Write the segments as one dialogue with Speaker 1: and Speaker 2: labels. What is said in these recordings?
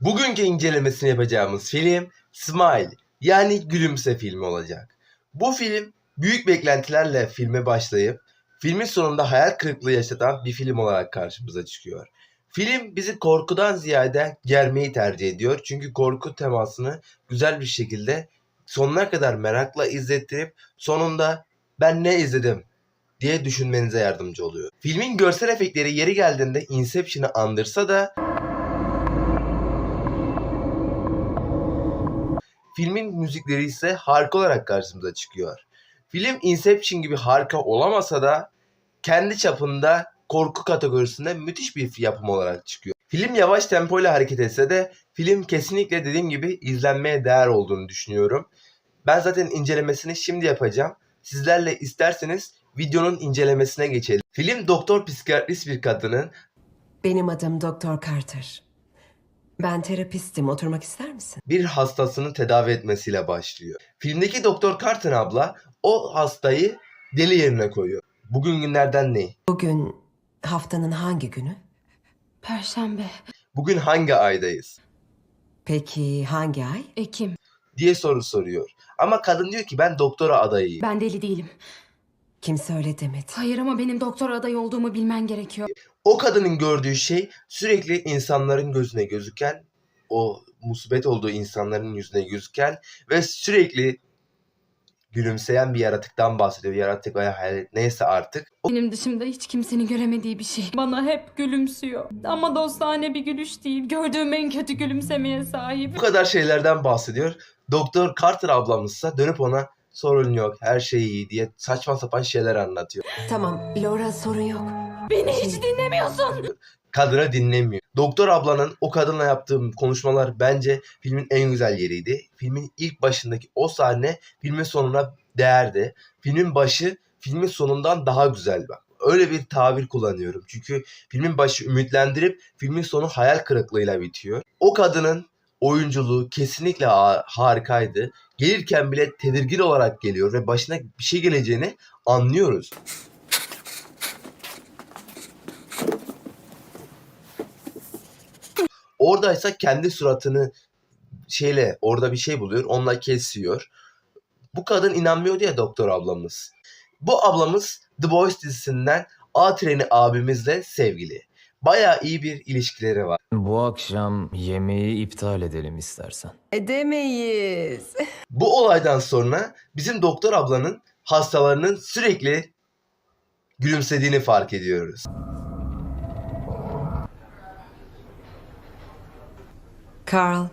Speaker 1: Bugünkü incelemesini yapacağımız film Smile yani Gülümse filmi olacak. Bu film büyük beklentilerle filme başlayıp filmin sonunda hayal kırıklığı yaşatan bir film olarak karşımıza çıkıyor. Film bizi korkudan ziyade germeyi tercih ediyor. Çünkü korku temasını güzel bir şekilde sonuna kadar merakla izlettirip sonunda ben ne izledim diye düşünmenize yardımcı oluyor. Filmin görsel efektleri yeri geldiğinde Inception'ı andırsa da filmin müzikleri ise harika olarak karşımıza çıkıyor. Film Inception gibi harika olamasa da kendi çapında korku kategorisinde müthiş bir yapım olarak çıkıyor. Film yavaş tempoyla hareket etse de film kesinlikle dediğim gibi izlenmeye değer olduğunu düşünüyorum. Ben zaten incelemesini şimdi yapacağım. Sizlerle isterseniz videonun incelemesine geçelim. Film doktor psikiyatrist bir kadının
Speaker 2: Benim adım Doktor Carter. Ben terapistim. Oturmak ister misin?
Speaker 1: bir hastasını tedavi etmesiyle başlıyor. Filmdeki Doktor Carter abla o hastayı deli yerine koyuyor. Bugün günlerden ne?
Speaker 2: Bugün haftanın hangi günü?
Speaker 3: Perşembe,
Speaker 1: Bugün hangi aydayız?
Speaker 2: Peki hangi ay?
Speaker 3: Ekim.
Speaker 1: diye soru soruyor. Ama kadın diyor ki ben doktora adayıyım.
Speaker 3: Ben deli değilim.
Speaker 2: Kimse öyle demedi.
Speaker 3: Hayır ama benim doktor adayı olduğumu bilmen gerekiyor.
Speaker 1: O kadının gördüğü şey sürekli insanların gözüne gözüken, o musibet olduğu insanların yüzüne gözüken ve sürekli gülümseyen bir yaratıktan bahsediyor. Yaratık veya hayalet neyse artık. O
Speaker 3: Benim dışımda hiç kimsenin göremediği bir şey. Bana hep gülümsüyor. Ama dostane bir gülüş değil. Gördüğüm en kötü gülümsemeye sahip.
Speaker 1: bu kadar şeylerden bahsediyor. Doktor Carter ablamızsa dönüp ona sorun yok, her şey iyi diye saçma sapan şeyler anlatıyor.
Speaker 2: Tamam, Laura sorun yok.
Speaker 3: Beni hiç dinlemiyorsun.
Speaker 1: kadına dinlemiyor. Doktor ablanın o kadınla yaptığı konuşmalar bence filmin en güzel yeriydi. Filmin ilk başındaki o sahne filmin sonuna değerdi. Filmin başı filmin sonundan daha güzel bak. Öyle bir tabir kullanıyorum. Çünkü filmin başı ümitlendirip filmin sonu hayal kırıklığıyla bitiyor. O kadının oyunculuğu kesinlikle ha- harikaydı. Gelirken bile tedirgin olarak geliyor ve başına bir şey geleceğini anlıyoruz. Oradaysa kendi suratını şeyle orada bir şey buluyor. Onunla kesiyor. Bu kadın inanmıyordu ya doktor ablamız. Bu ablamız The Boys dizisinden A Treni abimizle sevgili. Bayağı iyi bir ilişkileri var.
Speaker 4: Bu akşam yemeği iptal edelim istersen.
Speaker 2: Edemeyiz.
Speaker 1: Bu olaydan sonra bizim doktor ablanın hastalarının sürekli gülümsediğini fark ediyoruz.
Speaker 2: Carl,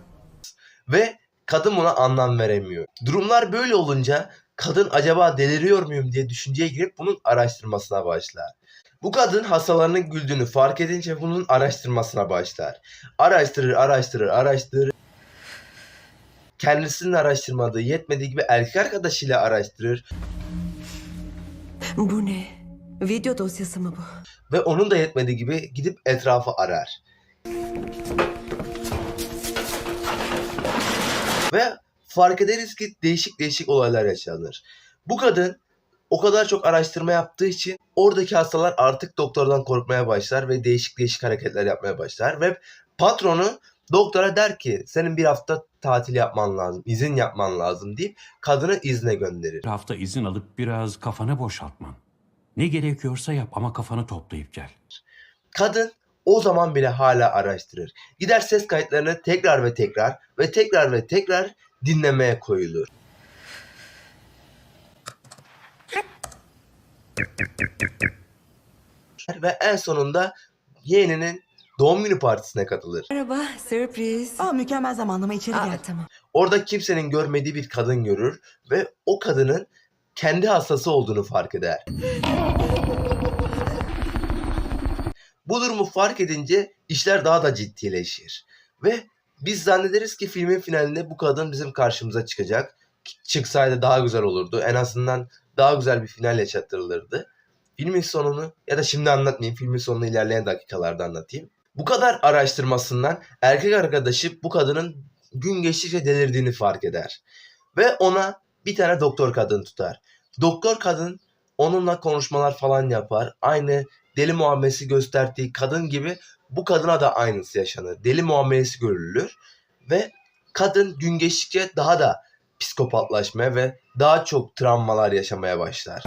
Speaker 1: Ve kadın buna anlam veremiyor. Durumlar böyle olunca kadın acaba deliriyor muyum diye düşünceye girip bunun araştırmasına başlar. Bu kadın hastalarının güldüğünü fark edince bunun araştırmasına başlar. Araştırır, araştırır, araştırır. Kendisinin araştırmadığı yetmediği gibi erkek arkadaşıyla araştırır
Speaker 2: bu ne? Video dosyası mı bu?
Speaker 1: ve onun da yetmediği gibi gidip etrafı arar. Ve fark ederiz ki değişik değişik olaylar yaşanır. Bu kadın o kadar çok araştırma yaptığı için oradaki hastalar artık doktordan korkmaya başlar ve değişik değişik hareketler yapmaya başlar ve patronu doktora der ki senin bir hafta tatil yapman lazım, izin yapman lazım deyip kadını izne gönderir.
Speaker 5: Bir hafta izin alıp biraz kafanı boşaltman. Ne gerekiyorsa yap ama kafanı toplayıp gel.
Speaker 1: Kadın o zaman bile hala araştırır. Gider ses kayıtlarını tekrar ve tekrar ve tekrar ve tekrar dinlemeye koyulur. Ve en sonunda yeğeninin doğum günü partisine katılır.
Speaker 2: Merhaba, sürpriz.
Speaker 6: Aa mükemmel zamanlama içeri
Speaker 2: Aa,
Speaker 6: gel.
Speaker 2: tamam.
Speaker 1: Orada kimsenin görmediği bir kadın görür ve o kadının kendi hastası olduğunu fark eder. Bu durumu fark edince işler daha da ciddileşir. Ve biz zannederiz ki filmin finalinde bu kadın bizim karşımıza çıkacak. Çıksaydı daha güzel olurdu. En azından daha güzel bir final yaşatılırdı. Filmin sonunu ya da şimdi anlatmayayım. Filmin sonunu ilerleyen dakikalarda anlatayım. Bu kadar araştırmasından erkek arkadaşı bu kadının gün geçtikçe delirdiğini fark eder. Ve ona bir tane doktor kadın tutar. Doktor kadın onunla konuşmalar falan yapar. Aynı deli muamelesi gösterdiği kadın gibi bu kadına da aynısı yaşanır. Deli muamelesi görülür ve kadın gün geçtikçe daha da psikopatlaşmaya ve daha çok travmalar yaşamaya başlar.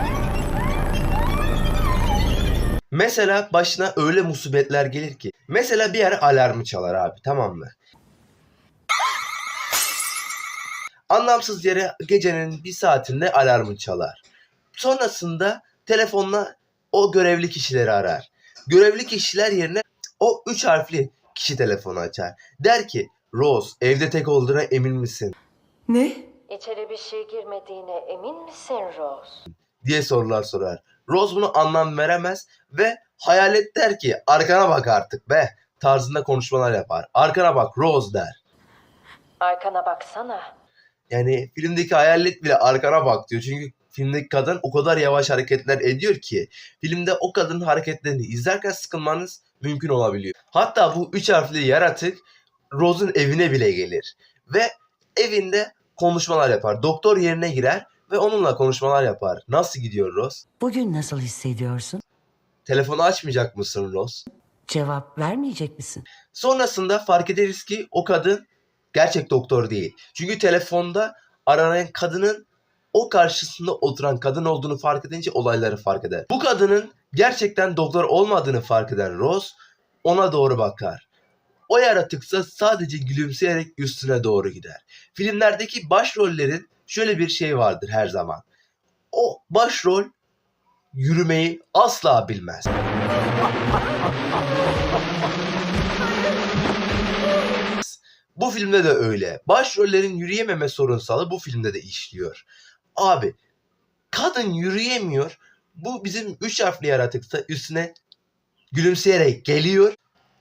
Speaker 1: Mesela başına öyle musibetler gelir ki. Mesela bir yer alarmı çalar abi tamam mı? Anlamsız yere gecenin bir saatinde alarmı çalar. Sonrasında telefonla o görevli kişileri arar. Görevli kişiler yerine o üç harfli kişi telefonu açar. Der ki Rose evde tek olduğuna emin misin?
Speaker 2: Ne?
Speaker 6: İçeri bir şey girmediğine emin misin Rose?
Speaker 1: diye sorular sorar. Rose bunu anlam veremez ve hayalet der ki arkana bak artık be tarzında konuşmalar yapar. Arkana bak Rose der.
Speaker 6: Arkana baksana.
Speaker 1: Yani filmdeki hayalet bile arkana bak diyor. Çünkü filmdeki kadın o kadar yavaş hareketler ediyor ki filmde o kadının hareketlerini izlerken sıkılmanız mümkün olabiliyor. Hatta bu üç harfli yaratık Rose'un evine bile gelir. Ve evinde konuşmalar yapar. Doktor yerine girer ve onunla konuşmalar yapar. Nasıl gidiyor Rose?
Speaker 7: Bugün nasıl hissediyorsun?
Speaker 1: Telefonu açmayacak mısın Rose?
Speaker 7: Cevap vermeyecek misin?
Speaker 1: Sonrasında fark ederiz ki o kadın gerçek doktor değil. Çünkü telefonda aranan kadının o karşısında oturan kadın olduğunu fark edince olayları fark eder. Bu kadının gerçekten doktor olmadığını fark eden Rose ona doğru bakar. O yaratıksa sadece gülümseyerek üstüne doğru gider. Filmlerdeki başrollerin şöyle bir şey vardır her zaman. O başrol yürümeyi asla bilmez. Bu filmde de öyle. Başrollerin yürüyememe sorunsalı bu filmde de işliyor. Abi kadın yürüyemiyor. Bu bizim üç harfli yaratıksa üstüne gülümseyerek geliyor.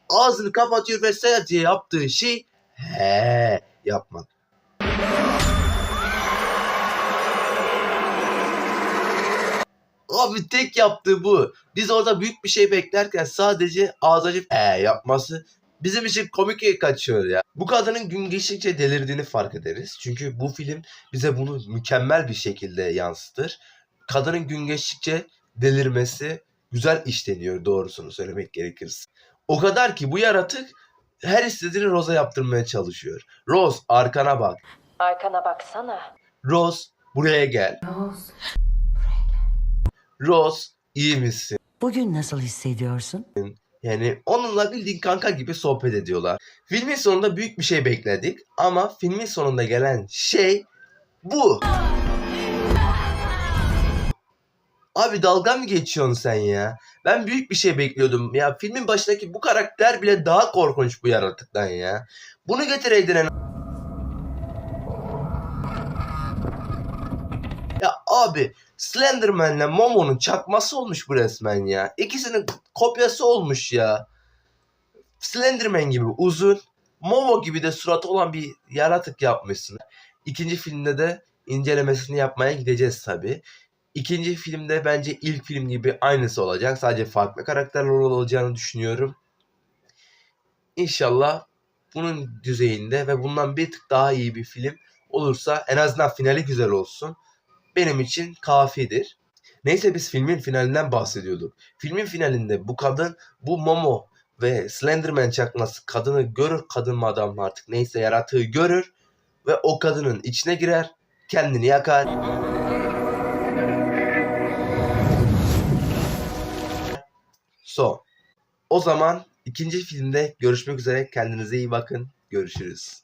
Speaker 1: Ağzını kapatıyor ve sadece yaptığı şey he yapmak. Abi tek yaptığı bu. Biz orada büyük bir şey beklerken sadece ağız açıp ee yapması bizim için komik kaçıyor ya. Bu kadının gün geçtikçe delirdiğini fark ederiz. Çünkü bu film bize bunu mükemmel bir şekilde yansıtır. Kadının gün geçtikçe delirmesi güzel işleniyor doğrusunu söylemek gerekirse. O kadar ki bu yaratık her istediğini Rose'a yaptırmaya çalışıyor. Rose arkana bak.
Speaker 6: Arkana baksana.
Speaker 1: Rose buraya gel.
Speaker 2: Rose.
Speaker 1: Rose iyi misin?
Speaker 7: Bugün nasıl hissediyorsun?
Speaker 1: Yani onunla bildiğin kanka gibi sohbet ediyorlar. Filmin sonunda büyük bir şey bekledik ama filmin sonunda gelen şey bu. Abi dalga mı geçiyorsun sen ya? Ben büyük bir şey bekliyordum. Ya filmin başındaki bu karakter bile daha korkunç bu yaratıktan ya. Bunu getireydin en... Ya abi Slenderman'le Momo'nun çakması olmuş bu resmen ya. İkisinin kopyası olmuş ya. Slenderman gibi uzun, Momo gibi de suratı olan bir yaratık yapmışsın. İkinci filmde de incelemesini yapmaya gideceğiz tabi. İkinci filmde bence ilk film gibi aynısı olacak. Sadece farklı karakterler olacağını düşünüyorum. İnşallah bunun düzeyinde ve bundan bir tık daha iyi bir film olursa en azından finali güzel olsun. Benim için kafidir. Neyse biz filmin finalinden bahsediyorduk. Filmin finalinde bu kadın, bu Momo ve Slenderman çakması kadını görür, kadın mı adam mı artık neyse yaratığı görür ve o kadının içine girer, kendini yakar. Son. O zaman ikinci filmde görüşmek üzere. Kendinize iyi bakın. Görüşürüz.